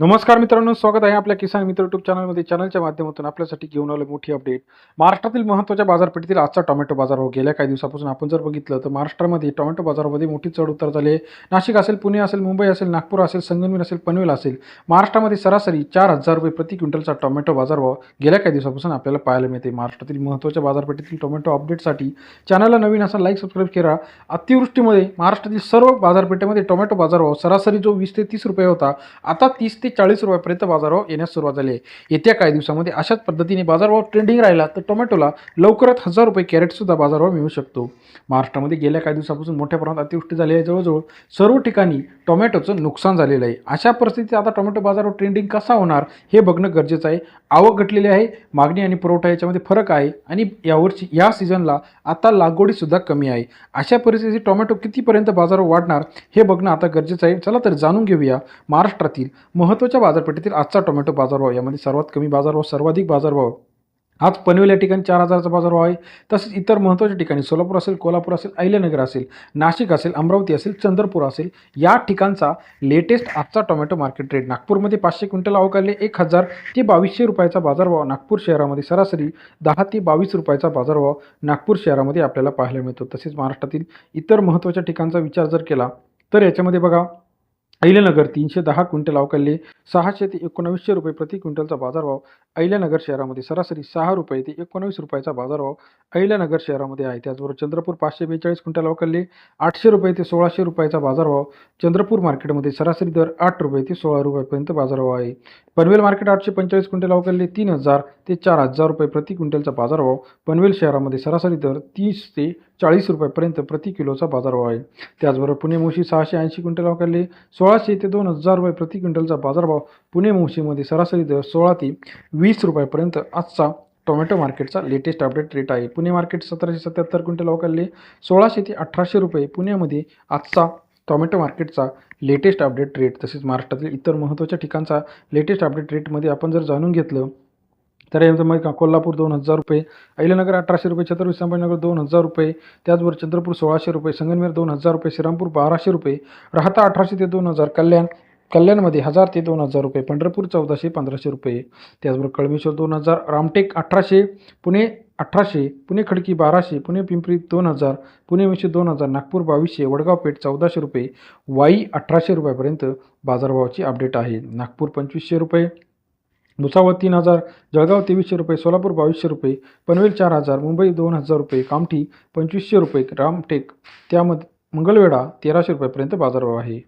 नमस्कार मित्रांनो स्वागत आहे आपल्या किसान मित्र युट्यूब चॅनलमध्ये चॅनलच्या माध्यमातून आपल्यासाठी घेऊन आलो मोठी अपडेट महाराष्ट्रातील महत्त्वाच्या बाजारपेठेतील आजचा टोमॅटो बाजार हो गेल्या काही दिवसापासून आपण जर बघितलं तर महाराष्ट्रामध्ये टोमॅटो बाजारामध्ये मोठी चढ उतार झाली आहे. नाशिक असेल पुणे असेल मुंबई असेल नागपूर असेल संगमनेर असेल पनवेल असेल महाराष्ट्रामध्ये सरासरी चार हजार रुपये प्रति क्विंटलचा टोमॅटो बाजार भाव गेल्या काही दिवसापासून आपल्याला पाहायला मिळते. महाराष्ट्रातील महत्त्वाच्या बाजारपेठेतील टोमॅटो अपडेटसाठी चॅनलला नवीन असा लाईक सबस्क्राईब करा. अतिवृष्टीमुळे महाराष्ट्रातील सर्व बाजारपेठेमध्ये टोमॅटो बाजारभाव हो सरासरी जो वीस ते तीस रुपये होता आता तीस ते चाळीस रुपयापर्यंत बाजारभाव येण्यास सुरुवात झाली आहे. येत्या काही दिवसामध्ये अशाच पद्धतीने बाजारभाव ट्रेंडिंग राहिला तर टोमॅटोला लवकरात हजार रुपये कॅरेटसुद्धा बाजारभाव मिळू शकतो. महाराष्ट्रामध्ये गेल्या काही दिवसापासून मोठ्या प्रमाणात अतिवृष्टी झाली आहे. जवळजवळ सर्व ठिकाणी टोमॅटोचं नुकसान झालेलं आहे. अशा परिस्थितीत आता टोमॅटो बाजारभाव ट्रेंडिंग कसा होणार हे बघणं गरजेचं आहे. आवक घटलेली आहे. मागणी आणि पुरवठा याच्यामध्ये फरक आहे. आणि यावर्षी या सीझनला आता लागवडीसुद्धा कमी आहे. अशा परिस्थितीत टोमॅटो कितीपर्यंत बाजारभाव वाढणार हे बघणं आता गरजेचं आहे. चला तर जाणून घेऊया महाराष्ट्रातील महत्त्वाच्या बाजारपेठेतील आजचा टोमॅटो बाजारभाव यामध्ये सर्वात कमी बाजारभाव सर्वाधिक बाजारभाव. आज पनवेल या ठिकाणी चार हजाराचा बाजारभाव आहे. तसेच इतर महत्त्वाच्या ठिकाणी सोलापूर असेल कोल्हापूर असेल अहिल्यानगर असेल नाशिक असेल अमरावती असेल चंद्रपूर असेल या ठिकाणचा लेटेस्ट आजचा टोमॅटो मार्केट रेट नागपूरमध्ये पाचशे क्विंटल अवकाळले एक हजार ते बावीसशे रुपयाचा बाजारभाव. नागपूर शहरामध्ये सरासरी दहा ते बावीस रुपयाचा बाजारभाव नागपूर शहरामध्ये आपल्याला पाहायला मिळतो. तसेच महाराष्ट्रातील इतर महत्त्वाच्या ठिकाणचा विचार जर केला तर याच्यामध्ये बघा अहिल्यानगर तीनशे दहा क्विंटल अवकाळले सहाशे ते एकोणावीसशे रुपये प्रति क्विंटलचा बाजारभाव अहिल्यानगर शहरामध्ये सरासरी सहा रुपये ते एकोणावीस रुपयाचा बाजारभाव अहिल्यानगर शहरामध्ये आहे. त्याचबरोबर चंद्रपूर पाचशे बेचाळीस क्विंटल अवकाळले आठशे रुपये ते सोळाशे रुपयाचा बाजारभाव चंद्रपूर मार्केटमध्ये सरासरी दर आठ रुपये ते सोळा रुपयापर्यंत बाजारभाव आहे. पनवेल मार्केट आठशे पंचेचाळीस क्विंटल अवकाळले तीन हजार ते चार हजार रुपये प्रति क्विंटलचा बाजारभाव. पनवेल शहरामध्ये सरासरी दर तीस ते चाळीस रुपयापर्यंत प्रति किलोचा बाजारभाव आहे. त्याचबरोबर पुणे मुशी सहाशे ऐंशी क्विंटल अवकाळले सोळाशे ते दोन हजार रुपये प्रति क्विंटलचा बाजारभाव. पुणे मुशीमध्ये सरासरी दर सोळा ते वीस रुपयापर्यंत आजचा टोमॅटो मार्केटचा लेटेस्ट अपडेट रेट आहे. पुणे मार्केट सतराशे सत्याहत्तर क्विंटल अवकाळले सोळाशे ते अठराशे रुपये. पुण्यामध्ये आजचा टोमॅटो मार्केटचा लेटेस्ट अपडेट रेट तसेच महाराष्ट्रातील इतर महत्त्वाच्या ठिकाणचा लेटेस्ट अपडेट रेटमध्ये आपण जर जाणून घेतलं तर यामध्ये कोल्हापूर दोन हजार रुपये अहिल्यानगर अठराशे रुपये छत्रपती संभाजीनगर दोन हजार रुपये त्याचबरोबर चंद्रपूर सोळाशे रुपये संगनमेर दोन हजार रुपये श्रीरामपूर बाराशे रुपये राहता अठराशे ते दोन हजार कल्याण कल्याणमध्ये हजार ते दोन हजार रुपये पंढरपूर चौदाशे पंधराशे रुपये त्याचबरोबर कळमेश्वर दोन हजार रामटेक अठराशे पुणे अठराशे पुणे खडकी बाराशे पुणे पिंपरी दोन हजार पुणे वीसशे दोन हजार नागपूर बावीसशे वडगाव पेठ चौदाशे रुपये वाई अठराशे रुपयापर्यंत बाजारभावाची अपडेट आहे. नागपूर पंचवीसशे रुपये भुसावळ तीन हजार जळगाव तेवीसशे रुपये सोलापूर बावीसशे रुपये पनवेल चार हजार मुंबई दोन हजार रुपये कामठी पंचवीसशे रुपये रामटेक त्यामध्ये मंगळवेढा तेराशे रुपयापर्यंत बाजारभाव आहे.